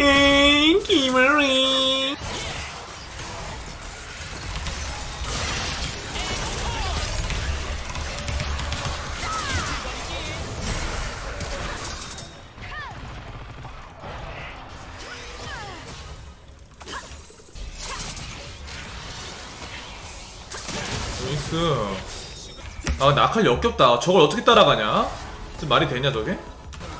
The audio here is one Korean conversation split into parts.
에이 기머리 나이스 아 아칼 역겹다 저걸 어떻게 따라가냐? 지금 말이 되냐 저게?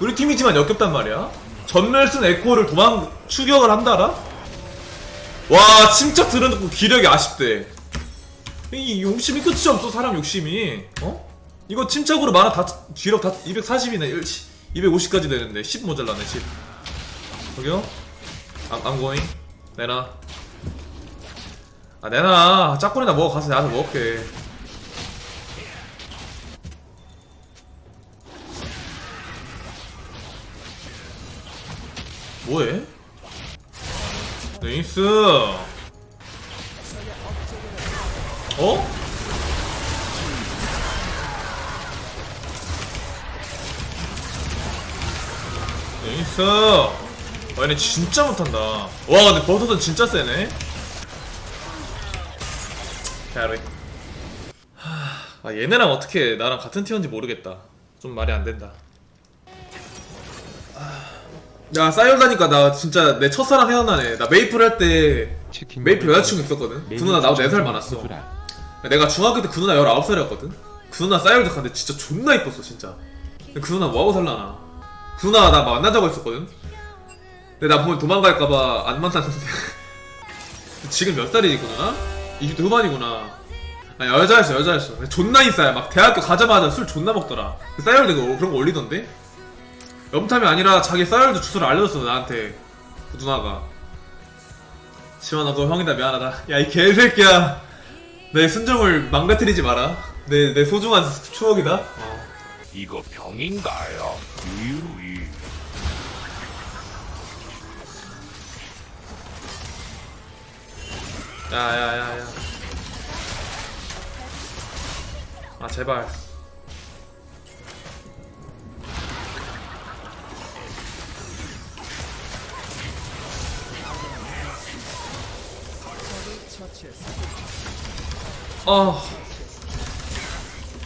우리 팀이지만 역겹단 말이야 전멸 쓴 에코를 도망 추격을 한다라? 와 진짜 들어놓고 기력이 아쉽대. 이 욕심이 끝이 없어 사람 욕심이. 어? 이거 침착으로 만화 다 기력 다 240이네. 250까지 되는데. 10 모자라네 10 저기요? 안, 안 고잉? 내놔. 아 내놔. 짝꿍이나 먹어. 가서 나한테 먹을게 뭐해? 네이스. 어? 네이스. 와 얘네 진짜 못한다. 와 근데 버섯은 진짜 세네. 캐리 아 얘네랑 어떻게 나랑 같은 티어인지 모르겠다. 좀 말이 안 된다 야 싸이올다니까 나 진짜 내 첫사랑 생각나네. 나 메이플 할때 메이플 여자친구 있었거든. 그 누나 나보다 4살 많았어. 내가 중학교 때 그 누나 19살이었거든. 그 누나 싸이올다 갔는데 진짜 존나 이뻤어 진짜. 근데 그 누나 뭐하고 살라나. 그 누나가 나 만나자고 했었거든. 근데 나 보면 도망갈까봐 안 만났는데. 지금 몇 살이지 그 누나? 20대 후반이구나. 아 여자였어 여자였어. 존나 인싸야. 막 대학교 가자마자 술 존나 먹더라. 그 싸이올드 그런 거 올리던데 염탐이 아니라 자기 싸이올드 주소를 알려줬어 나한테. 그 누나가. 시원아 너 형이다 미안하다. 야 이 개새끼야. 내 순정을 망가뜨리지 마라. 내, 내 소중한 추억이다. 어. 이거 병인가요? 유유유. 야야야야. 아 제발 아.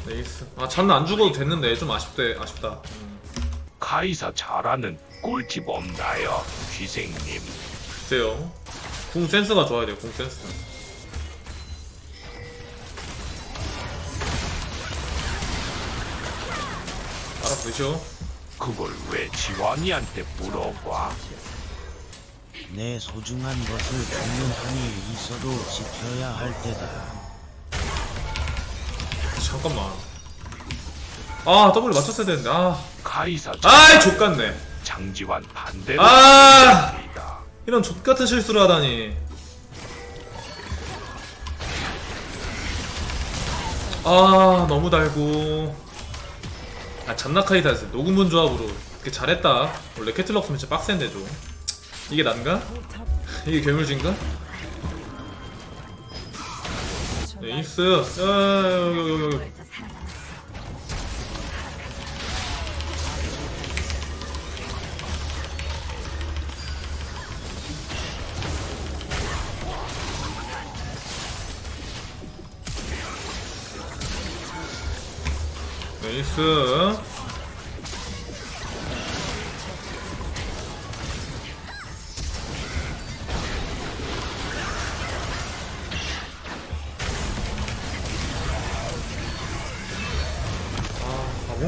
네이스. 아 잔나? 안 죽어도 됐는데. 좀 아쉽대 아쉽다. 음, 카이사 잘하는 꿀팁 없나요? 귀생님. 글쎄요. 궁 센스가 좋아야 돼요 궁 센스. 알아보시오. 그걸 왜 지환이한테 물어봐? 내 소중한 것을 죽는 한이 있어도 지켜야 할 때다. 잠깐만. 아 W 맞췄어야 되는데 아. 카이사 아이 족같네. 장지환 반대로 아! 합니다. 이런 족같은 실수를 하다니. 아 너무 달고. 아 잔나카이다스 녹음분 조합으로. 이렇게 잘했다. 원래 캐틀럭스면 진짜 빡센데 좀 이게 난가? 이게 괴물진가? 에이스 야 여기 여기 여기 에이스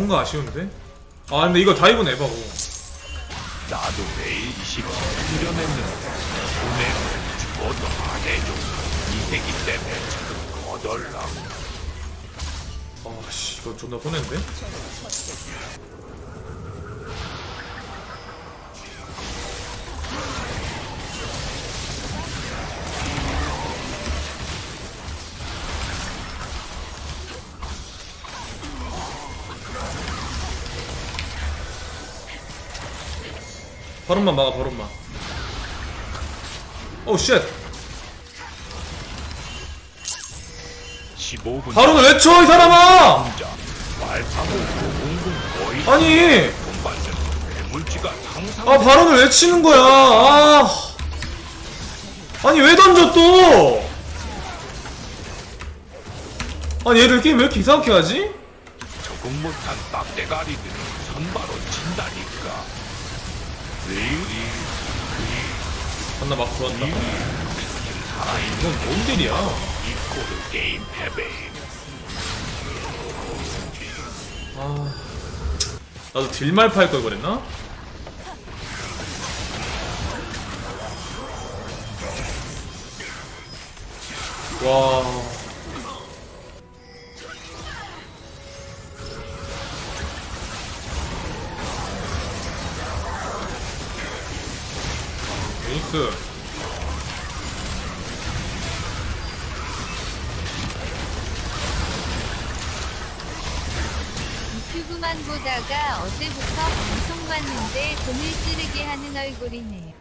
뭔가 아쉬운데? 아 근데 이거 다이브 내봐고 나도 내일 20분 수련했는데 오늘 죽어도 안 해줘. 이 새끼 때문에 지금 거덜나고. 아씨 이거 존나 손해인데? 바론만 막아 바론만 오우 쉣 15분 바론을 외쳐 이 사람아! 거의 아니. 아 바론을 왜 치는 거야 아 아니 왜 던져 또 아니 얘를 게임 왜 이렇게 이상하게 하지? 적응 못한 막대가리들은 선바로 친다니까. 존나 막 들어왔다 이건 뭔 일이야. 아 나도 딜말 팔 걸 그랬나? 와 에이스 유튜브만 보다가 어제부터 방송 봤는데 돈을 찌르게 하는 얼굴이네.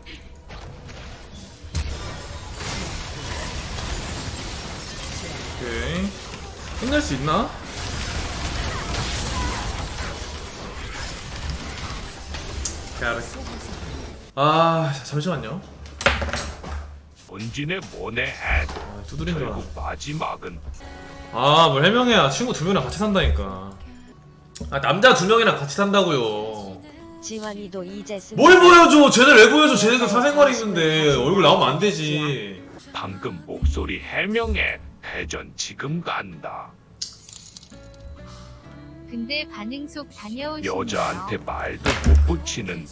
오케이 끝낼 수 있나? 알았어 아 잠시만요. 본진의 모네 해. 아, 두드린 줄 결국 마지막은 아뭘 해명해야 친구 두 명이랑 같이 산다니까. 아 남자 두 명이랑 같이 산다고요. 지환이도 이제 스뭘 보여줘? 쟤네 왜 보여줘? 쟤네도 사생활이 있는데. 얼굴 나오면 안 되지. 방금 목소리 해명해. 회전 지금 간다. 근데 반응 속 다녀오시네요. 여자한테 말도 못 붙이는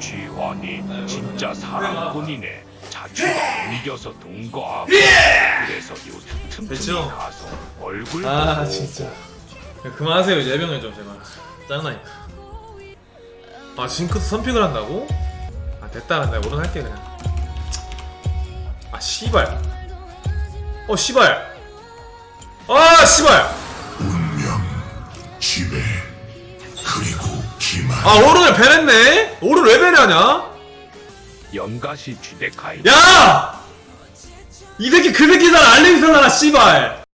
쥐환이 진짜 사랑꾼이네. 자취가 못 이겨서 동거하고 그래서 요새 틈틈이 됐죠? 가서 얼굴 아 보고 진짜. 야, 그만하세요 이제 해명해 좀 제발. 짜증나니까. 아 징크스 선픽을 한다고? 아 됐다. 내가 오른 할게 그냥. 아 씨발. 어 씨발. 아 씨발 아 오른을 배냈네? 오른 왜 배냐냐? 연가시 쥐대카이 야! 이 새끼 그 새끼잖아 알림이잖아 씨발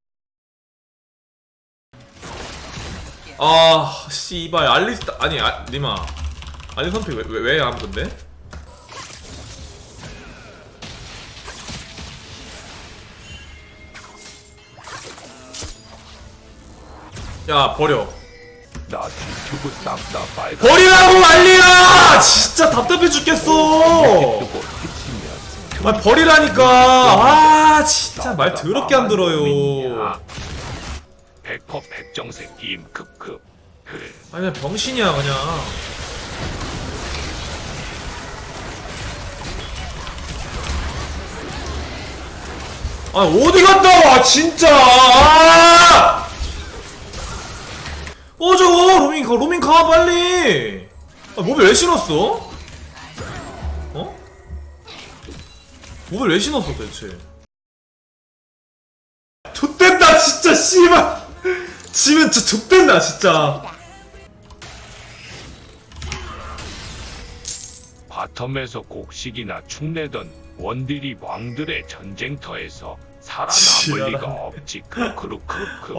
아 씨발 알리스 아니 아, 니마 알리 선픽 왜왜 안 건데? 야 버려 나 유튜브 싹다 빨간 버리라고 알리야! 진짜 답답해 죽겠어. 아 버리라니까. 아 진짜 말 더럽게 안 들어요. 백퍼 백정새끼임 급급. 그래 아니 그냥 병신이야 그냥. 아 어디 갔다 와 진짜! 아! 꺼져 로밍 가 로밍 가 빨리. 아 모빌 왜 신었어? 어? 모빌 왜 신었어 대체? 좆된다 진짜 씨발. 지면 진짜 좆된다 진짜. 바텀에서 곡식이나 축내던 원딜이 왕들의 전쟁터에서 살아남을 지랄하네. 리가 없지. 크크크크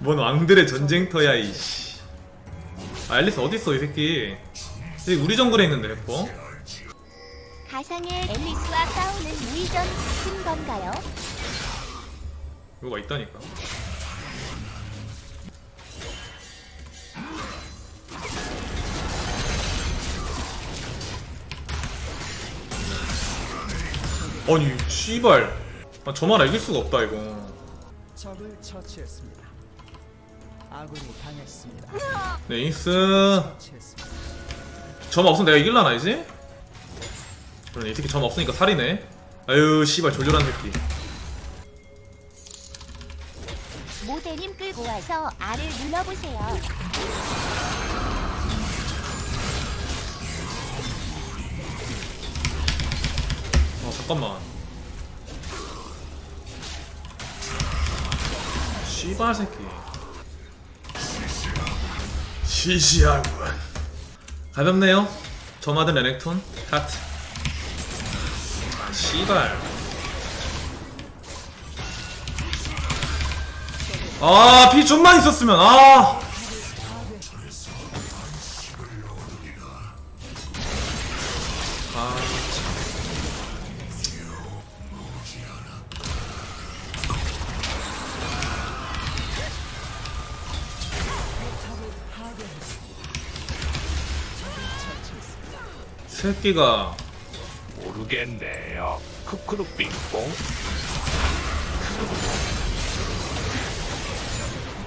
뭔 왕들의 전쟁터야 이씨. 아 앨리스 어딨어 이 새끼? 여기 우리 정글에 있는데 래퍼? 가상의 앨리스와 싸우는 우이전 같은 건가요? 이거가 있다니까. 아니 씨발. 아, 저만 이길 수가 없다 이거. 적을 처치했습니다. 아군이 당했습니다. 네이스. 점 없으면 내가 이길라나 이제? 그러네 이 새끼 점 없으니까 살이네 아유 씨발 졸렬한 새끼 모델님 끌고 와서 알을 눌러보세요. 어 잠깐만 씨발 새끼 시시하군 가볍네요. 저마든 레넥톤 카트 아 씨발. 아피 좀만 있었으면 아 새끼가 모르겠네요. 크크루 빙뽕.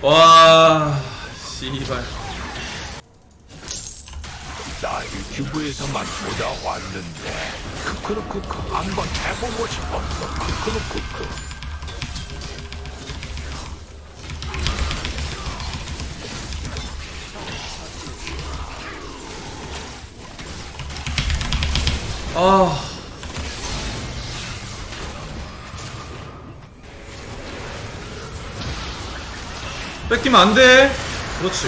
와 씨발 나 유튜브에서만 보다 왔는데 크크루 크크 한번 해보고 싶었어. 크크루 크크. 아. 뺏기면 안 돼. 그렇지.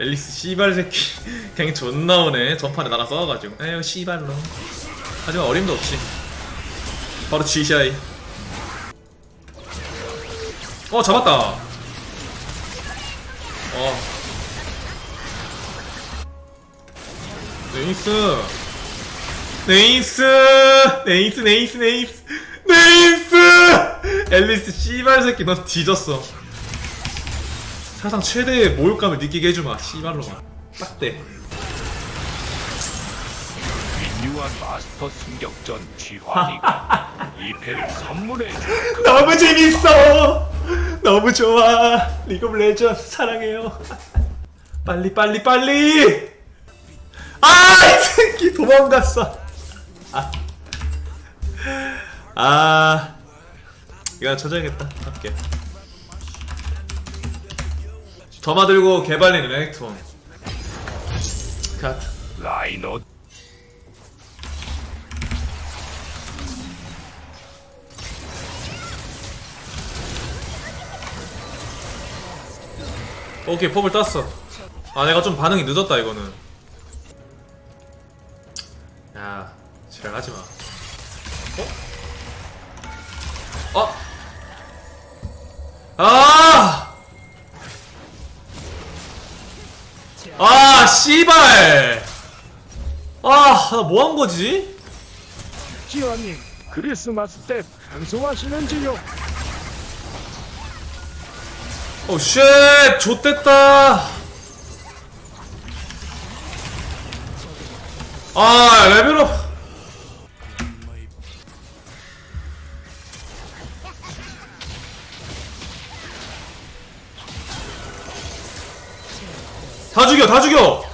앨리스 씨발 새끼. 그냥 존나 오네. 전판에 나랑 싸워가지고. 에휴 씨발로. 하지만 어림도 없지. 바로 G샤이 어 잡았다. 어 네이스. 네이스. 네이스 네이스 네이스. 네이스! 앨리스 씨발 새끼 넌 뒤졌어. 사상 최대의 모욕감을 느끼게 해주마 씨발로만. 딱대 미뉴한 마스터 승격전 쥐환이가 이 패를 선물해줘. 너무 재밌어! 너무 좋아. 리그 오브 레전드 사랑해요. 빨리 빨리 빨리 아 이 새끼 도망갔어. 아, 아. 이거 쳐줘야겠다. 할게 점화 들고 개발린 레넥톤 갓. 라이노 오케이 펍을 땄어. 아 내가 좀 반응이 늦었다 이거는 지랄하지 마 어? 어? 아! 아 씨발 아 나 뭐 한 거지? 지원님 크리스마스 때 방송하시는지요? 오 쉣! 좆됐다! 아 레벨업! 죽여 다 죽여!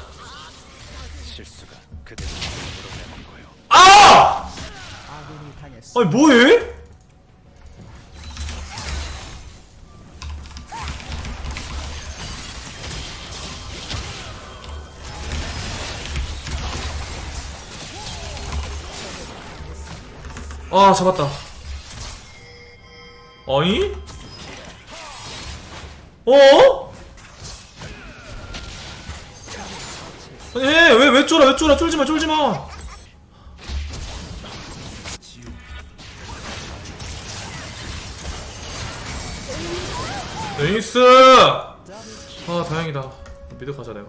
아! 아군이 당했습니다. 아니 뭐해? 아 잡았다 어이? 어? 아니 왜왜 쫄아 왜 쫄아. 쫄지마 쫄지마. 네이스! 아 다행이다. 미드 가자 내가.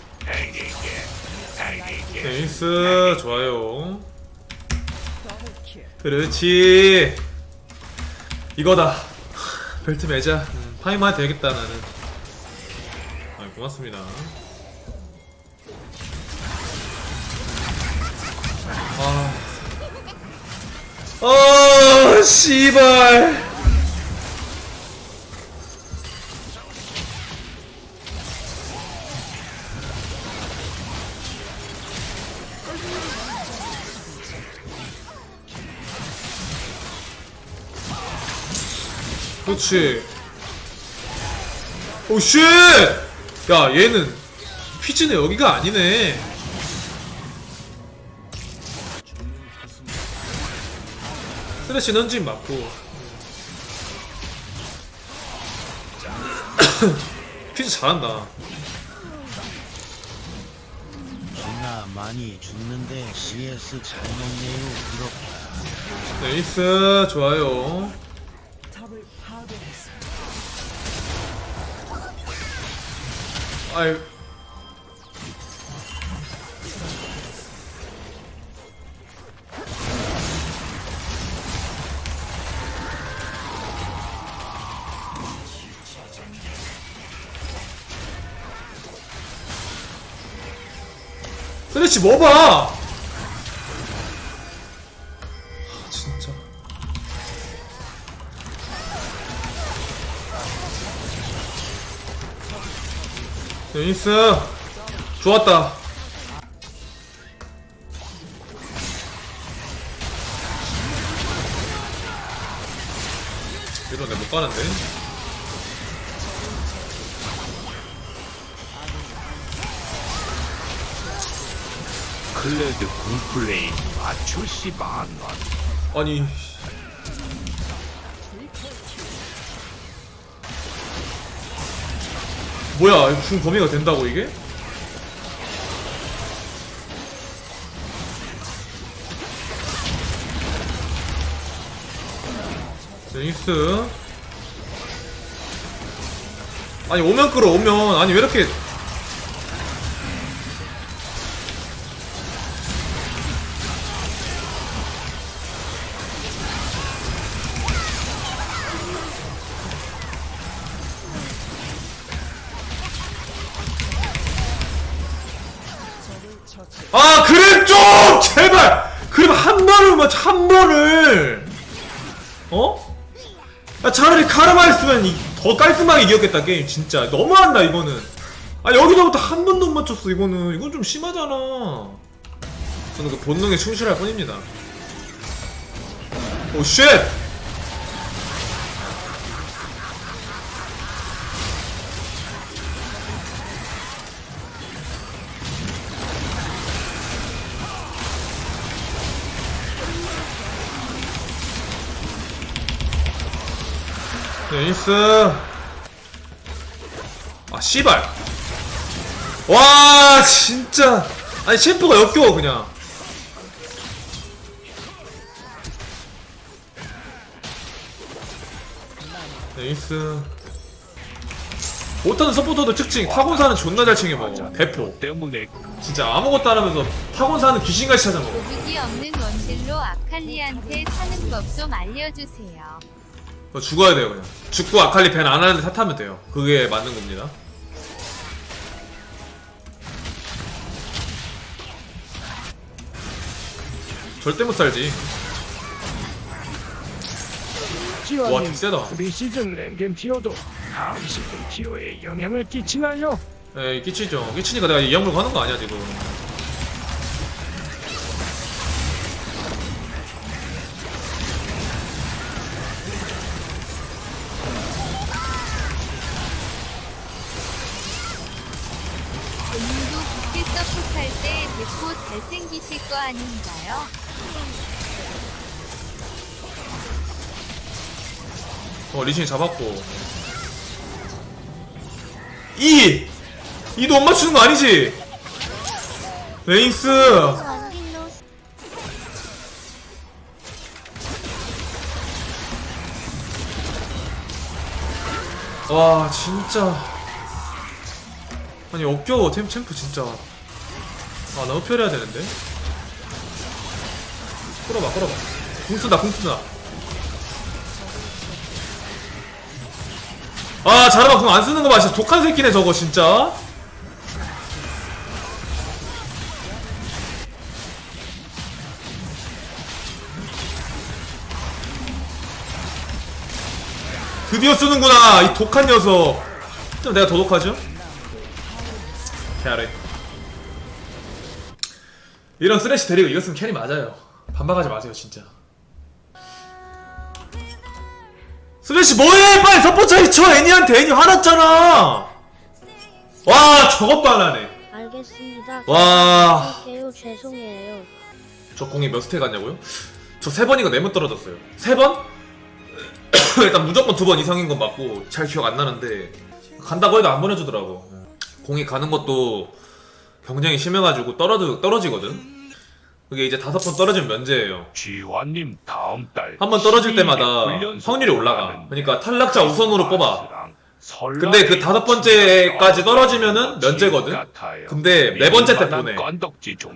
네이스 좋아요. 그렇지. 이거다. 벨트 매자. 음, 파이만 되겠다 나는. 아 고맙습니다 어, 씨발. 그렇지. 오 쉣! 야 얘는 퀴즈는 여기가 아니네. 쓰레쉬 넌진 맞고. 퀴즈 잘한다. 존나 많이 죽는데 CS 잘 먹네요 부럽다 네이스 좋아요. 아유. 쓰레쉬 뭐 봐! 아, 진짜. 데니스 좋았다 이런 내못 가는데 클레드 공플레인 맞추시 만원. 아니 뭐야 중 범위가 된다고 이게? 제니스. 아니 오면 끌어 오면. 아니 왜 이렇게 더 깔끔하게 이겼겠다 게임 진짜. 너무한다 이거는. 아 여기서부터 한 번도 못 맞췄어 이거는. 이건 좀 심하잖아. 저는 그 본능에 충실할 뿐입니다. 오쉣 네이스. 아 씨발. 와 진짜. 아니 챔프가 역겨워 그냥. 네이스. 못하는 서포터도 특징 타곤사는 존나 잘 챙겨먹어. 대포 때문에 진짜 아무것도 안 하면서 타곤사는 귀신같이 찾아먹어. 도둑이 없는 원딜로 아칼리한테 사는 법 좀 알려주세요. 너 죽어야 돼요 그냥. 죽고 아칼리 밴 안 하는데 탓하면 돼요. 그게 맞는 겁니다. 절대 못 살지. 와 뒷세다. 우리 시즌 랭겜 티어도 다음 시즌 티어에 영향을 끼치나요? 에이 끼치죠. 끼치니까 내가 이 약물 가는 거 아니야 지금 어 리신이 잡았고. 2! 2도 못 맞추는 거 아니지? 레인스! 와 진짜. 아니 역겨워 템 챔프 진짜. 아 너무 편해야 되는데? 끌어봐 끌어봐. 궁 쓴다 궁 쓴다 아 자르마 궁 안 쓰는 거 봐. 진짜 독한 새끼네 저거 진짜. 드디어 쓰는구나 이 독한 녀석. 좀 내가 더 독하죠? 캐리. 이런 쓰레쉬 데리고 이겼으면 캐리 맞아요. 반박하지 마세요 진짜 쓰레쉬 뭐해 빨리 서포차이 쳐 애니한테 애니 화났잖아 와 저것도 안 하네 알겠습니다. 와. 할게요. 죄송해요. 저 공이 몇 스택 갔냐고요? 저 세 번이가 네번 떨어졌어요. 세 번? 일단 무조건 두 번 이상인 건 맞고 잘 기억 안 나는데 간다고 해도 안 보내주더라고. 공이 가는 것도 경쟁이 심해가지고 떨어져 떨어지거든. 그게 이제 다섯 번 떨어지면 면제예요. 지환님 다음 달 한 번 떨어질 12일 때마다 확률이 올라가. 그러니까 탈락자 우선으로 뽑아. 근데 그 다섯 번째까지 떨어지면은 면제거든? 근데 네 번째 때 보내.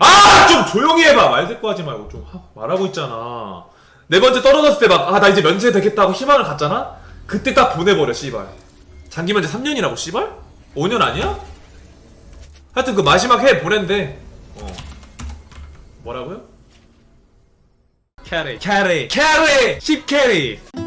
아! 좀 조용히 해봐! 말 듣고 하지 말고 좀 하- 말하고 있잖아. 네 번째 떨어졌을 때 막, 아, 나 이제 면제 되겠다고 희망을 갖잖아? 그때 딱 보내버려, 씨발. 장기 면제 3년이라고, 씨발? 5년 아니야? 하여튼 그 마지막 해 보낸대. 어. 뭐라고요? 캐리. 캐리. 캐리. 10캐리